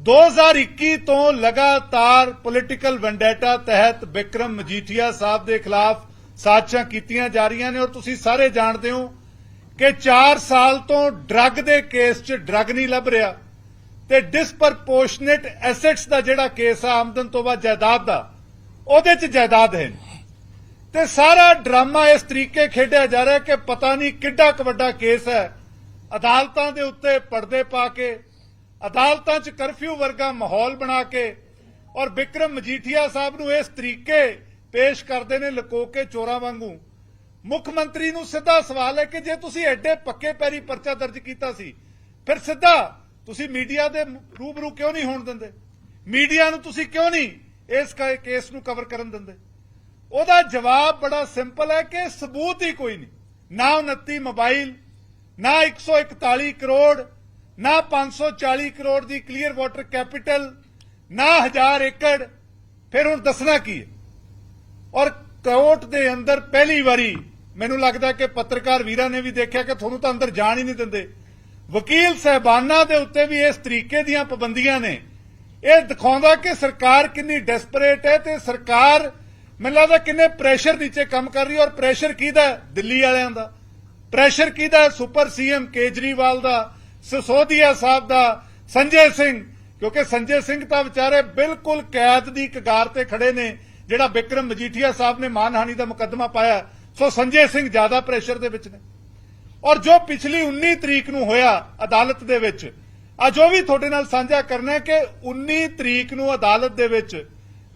2021 ਤੋਂ ਲਗਾਤਾਰ political vendetta ਤਹਿਤ ਵਿਕਰਮ ਮਜੀਠੀਆ ਸਾਹਿਬ ਦੇ ਖਿਲਾਫ ਸਾਜ਼ਿਸ਼ਾਂ ਕੀਤੀਆਂ ਜਾ ਰਹੀਆਂ ਨੇ ਔਰ ਤੁਸੀਂ ਸਾਰੇ ਜਾਣਦੇ ਹੋ ਕਿ 4 ਸਾਲ ਤੋਂ ਡਰੱਗ ਦੇ ਕੇਸ 'ਚ ਡਰੱਗ ਨਹੀਂ ਲੱਭ ਰਿਹਾ ਤੇ ਡਿਸਪਰਪੋਰਸ਼ਨੇਟ ਐਸੈਟਸ ਦਾ ਜਿਹੜਾ ਕੇਸ ਆ, ਆਮਦਨ ਤੋਂ ਬਾਅਦ ਜਾਇਦਾਦ ਦਾ, ਉਹਦੇ 'ਚ ਜਾਇਦਾਦ ਹੈ ਤੇ ਸਾਰਾ ਡਰਾਮਾ ਇਸ ਤਰੀਕੇ ਖੇਡਿਆ ਜਾ ਰਿਹਾ ਕਿ ਪਤਾ ਨਹੀਂ ਕਿੱਡਾ ਕੁ ਵੱਡਾ ਕੇਸ ਹੈ, ਅਦਾਲਤਾਂ ਦੇ ਉੱਤੇ ਪਰਦੇ ਪਾ ਕੇ ਅਦਾਲਤਾਂ 'ਚ ਕਰਫਿਊ ਵਰਗਾ ਮਾਹੌਲ ਬਣਾ ਕੇ ਔਰ ਵਿਕਰਮ ਮਜੀਠੀਆ ਸਾਹਿਬ ਨੂੰ ਇਸ ਤਰੀਕੇ ਪੇਸ਼ ਕਰਦੇ ਨੇ ਲਕੋ ਕੇ ਚੋਰਾਂ ਵਾਂਗੂ। ਮੁੱਖ ਮੰਤਰੀ ਨੂੰ ਸਿੱਧਾ ਸਵਾਲ ਹੈ ਕਿ ਜੇ ਤੁਸੀਂ ਐਡੇ ਪੱਕੇ ਪੈਰੀ ਪਰਚਾ ਦਰਜ ਕੀਤਾ ਸੀ, ਫਿਰ ਸਿੱਧਾ ਤੁਸੀਂ ਮੀਡੀਆ ਦੇ ਰੂਬਰੂ ਕਿਉਂ ਨਹੀਂ ਹੋਣ ਦਿੰਦੇ? ਮੀਡੀਆ ਨੂੰ ਤੁਸੀਂ ਕਿਉਂ ਨਹੀਂ ਇਸ ਕੇਸ ਨੂੰ ਕਵਰ ਕਰਨ ਦਿੰਦੇ? ਉਹਦਾ ਜਵਾਬ ਬੜਾ ਸਿੰਪਲ ਹੈ ਕਿ ਸਬੂਤ ਹੀ ਕੋਈ ਨਹੀਂ। ਨਾ 29 ਮੋਬਾਈਲ, ਨਾ 141 ਕਰੋੜ ਨਾ 540 ਕਰੋੜ ਦੀ ਕਲੀਅਰ ਵਾਟਰ ਕੈਪੀਟਲ, ਨਾ 1000 ਏਕੜ। ਫਿਰ ਹੁਣ ਦੱਸਣਾ ਕੀ ਹੈ? ਔਰ ਕੋਰਟ ਦੇ ਅੰਦਰ ਪਹਿਲੀ ਵਾਰੀ ਮੈਨੂੰ ਲੱਗਦਾ ਕਿ ਪੱਤਰਕਾਰ ਵੀਰਾਂ ਨੇ ਵੀ ਦੇਖਿਆ ਕਿ ਤੁਹਾਨੂੰ ਤਾਂ ਅੰਦਰ ਜਾਣ ਹੀ ਨਹੀਂ ਦਿੰਦੇ। ਵਕੀਲ ਸਹਿਬਾਨਾਂ ਦੇ ਉੱਤੇ ਵੀ ਇਸ ਤਰੀਕੇ ਦੀਆਂ ਪਾਬੰਦੀਆਂ ਨੇ। ਇਹ ਦਿਖਾਉਂਦਾ ਕਿ ਸਰਕਾਰ ਕਿੰਨੀ ਡੈਸਪਰੇਟ ਹੈ ਤੇ ਸਰਕਾਰ ਮੈਨੂੰ ਲੱਗਦਾ ਕਿੰਨੇ ਪ੍ਰੈਸ਼ਰ ਨੀਚੇ ਕੰਮ ਕਰ ਰਹੀ ਔਰ ਪ੍ਰੈਸ਼ਰ ਕਿਹਦਾ ਦਿੱਲੀ ਵਾਲਿਆਂ ਦਾ। ਪ੍ਰੈਸ਼ਰ ਕਿਹਦਾ ਹੈ? ਸੁਪਰ ਸੀਐਮ ਕੇਜਰੀਵਾਲ ਦਾ। ਸਿਸੋਦੀਆ ਸਾਹਿਬ ਦਾ ਸੰਜੇ ਸਿੰਘ, ਕਿਉਂਕਿ ਸੰਜੇ ਸਿੰਘ ਤਾਂ ਵਿਚਾਰੇ ਬਿਲਕੁਲ ਕੈਦ ਦੀ ਕਗਾਰ ਤੇ ਖੜੇ ਨੇ, ਜਿਹੜਾ ਵਿਕਰਮ ਮਜੀਠੀਆ ਸਾਹਿਬ ਨੇ ਮਾਨਹਾਨੀ ਦਾ ਮੁਕੱਦਮਾ ਪਾਇਆ, ਸੋ ਸੰਜੇ ਸਿੰਘ ਜ਼ਿਆਦਾ ਪ੍ਰੈਸ਼ਰ ਦੇ ਵਿੱਚ ਨੇ। ਔਰ ਜੋ ਪਿਛਲੀ 19 ਤਰੀਕ ਨੂੰ ਹੋਇਆ ਅਦਾਲਤ ਦੇ ਵਿੱਚ, ਅੱਜ ਉਹ ਵੀ ਤੁਹਾਡੇ ਨਾਲ ਸਾਂਝਾ ਕਰਨਾ ਹੈ ਕਿ 19 ਤਰੀਕ ਨੂੰ ਅਦਾਲਤ ਦੇ ਵਿੱਚ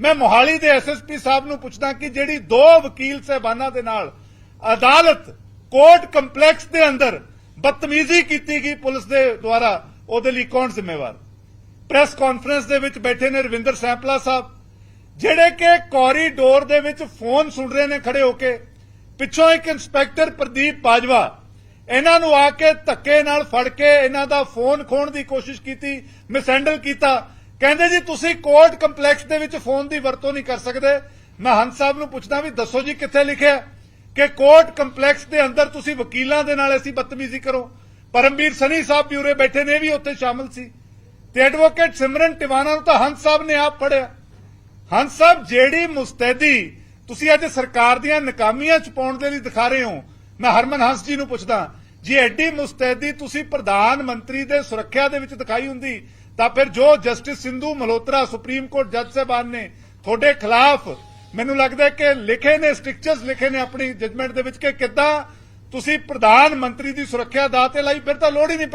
ਮੈਂ ਮੋਹਾਲੀ ਦੇ ਐਸਐਸਪੀ ਸਾਹਿਬ ਨੂੰ ਪੁੱਛਦਾ ਕਿ ਜਿਹੜੀ ਦੋ ਵਕੀਲ ਸਹਿਬਾਨਾਂ ਦੇ ਨਾਲ ਅਦਾਲਤ ਕੋਰਟ ਕੰਪਲੈਕਸ ਦੇ ਅੰਦਰ ਬਦਤਮੀਜ਼ੀ ਕੀਤੀ ਗਈ ਪੁਲਿਸ ਦੇ ਦੁਆਰਾ, ਉਹਦੇ ਲਈ ਕੌਣ ਜ਼ਿੰਮੇਵਾਰ? ਪ੍ਰੈਸ ਕਾਨਫਰੰਸ ਦੇ ਵਿੱਚ ਬੈਠੇ ਨੇ ਰਵਿੰਦਰ ਸੈਂਪਲਾ ਸਾਹਿਬ, ਜਿਹੜੇ ਕਿ ਕੋਰੀਡੋਰ ਦੇ ਵਿੱਚ ਫੋਨ ਸੁਣ ਰਹੇ ਨੇ ਖੜੇ ਹੋ ਕੇ। ਪਿੱਛੋਂ ਇੱਕ ਇੰਸਪੈਕਟਰ ਪ੍ਰਦੀਪ ਬਾਜਵਾ, ਇਹਨਾਂ ਨੂੰ ਆ ਕੇ ਧੱਕੇ ਨਾਲ ਫੜ ਕੇ ਇਹਨਾਂ ਦਾ ਫੋਨ ਖੋਣ ਦੀ ਕੋਸ਼ਿਸ਼ ਕੀਤੀ ਮਿਸਹੈਂਡਲ ਕੀਤਾ। ਕਹਿੰਦੇ ਜੀ, ਤੁਸੀਂ ਕੋਰਟ ਕੰਪਲੈਕਸ ਦੇ ਵਿੱਚ ਫੋਨ ਦੀ ਵਰਤੋਂ ਨਹੀਂ ਕਰ ਸਕਦੇ। ਮੈਂ ਹੰਸ ਸਾਹਿਬ ਨੂੰ ਪੁੱਛਦਾ ਵੀ ਦੱਸੋ ਜੀ ਕਿੱਥੇ ਲਿਖਿਆ? ਕਿ ਕੋਰਟ ਕੰਪਲੈਕਸ ਦੇ ਅੰਦਰ ਤੁਸੀਂ ਵਕੀਲਾਂ ਦੇ ਨਾਲ ਐਸੀ ਬਦਤਮੀਜ਼ੀ ਕਰੋ। ਪਰਮਵੀਰ ਸਨੀ ਸਾਹਿਬ ਵੀ ਉਰੇ ਬੈਠੇ ਨੇ ਵੀ ਉੱਥੇ ਸ਼ਾਮਲ ਸੀ। ਤੇ ਐਡਵੋਕੇਟ ਸਿਮਰਨ ਟਿਵਾਣਾ ਨੂੰ ਤਾਂ ਹੰਸ ਸਾਹਿਬ ਨੇ ਆਪ ਫੜਿਆ। ਹੰਸ ਸਾਹਿਬ, ਜਿਹੜੀ ਮੁਸਤੈਦੀ ਤੁਸੀਂ ਅੱਜ ਸਰਕਾਰ ਦੀਆਂ ਨਕਾਮੀਆਂ ਚ ਪਾਉਣ ਦੇ ਲਈ ਦਿਖਾ ਰਹੇ ਹੋ, ਮੈਂ ਹਰਮਨ ਹੰਸ ਜੀ ਨੂੰ ਪੁੱਛਦਾ, ਜੇ ਐਡੀ ਮੁਸਤੈਦੀ ਤੁਸੀਂ ਪ੍ਰਧਾਨ ਮੰਤਰੀ ਦੇ ਸੁਰੱਖਿਆ ਦੇ ਵਿੱਚ ਦਿਖਾਈ ਹੁੰਦੀ, ਤਾਂ ਫਿਰ ਜੋ justice Sindhu Malhotra, supreme court ਜੱਜ ਸਾਹਿਬਾਨ ਨੇ ਤੁਹਾਡੇ ਖਿਲਾਫ ਮੈਨੂੰ ਲੱਗਦਾ ਕਿ ਲਿਖੇ ਨੇ, ਸਟ੍ਰਿਕਚਰਸ ਲਿਖੇ ਨੇ ਆਪਣੀ ਜਜਮੈਂਟ ਦੇ ਵਿੱਚ ਕਿ ਕਿੱਦਾਂ ਤੁਸੀਂ ਪ੍ਰਧਾਨ ਮੰਤਰੀ ਦੀ ਸੁਰੱਖਿਆ ਦਾ ਤੇ ਲਈ, ਫਿਰ ਤਾਂ ਲੋੜ ਹੀ ਨਹੀਂ ਪੈਣੀ।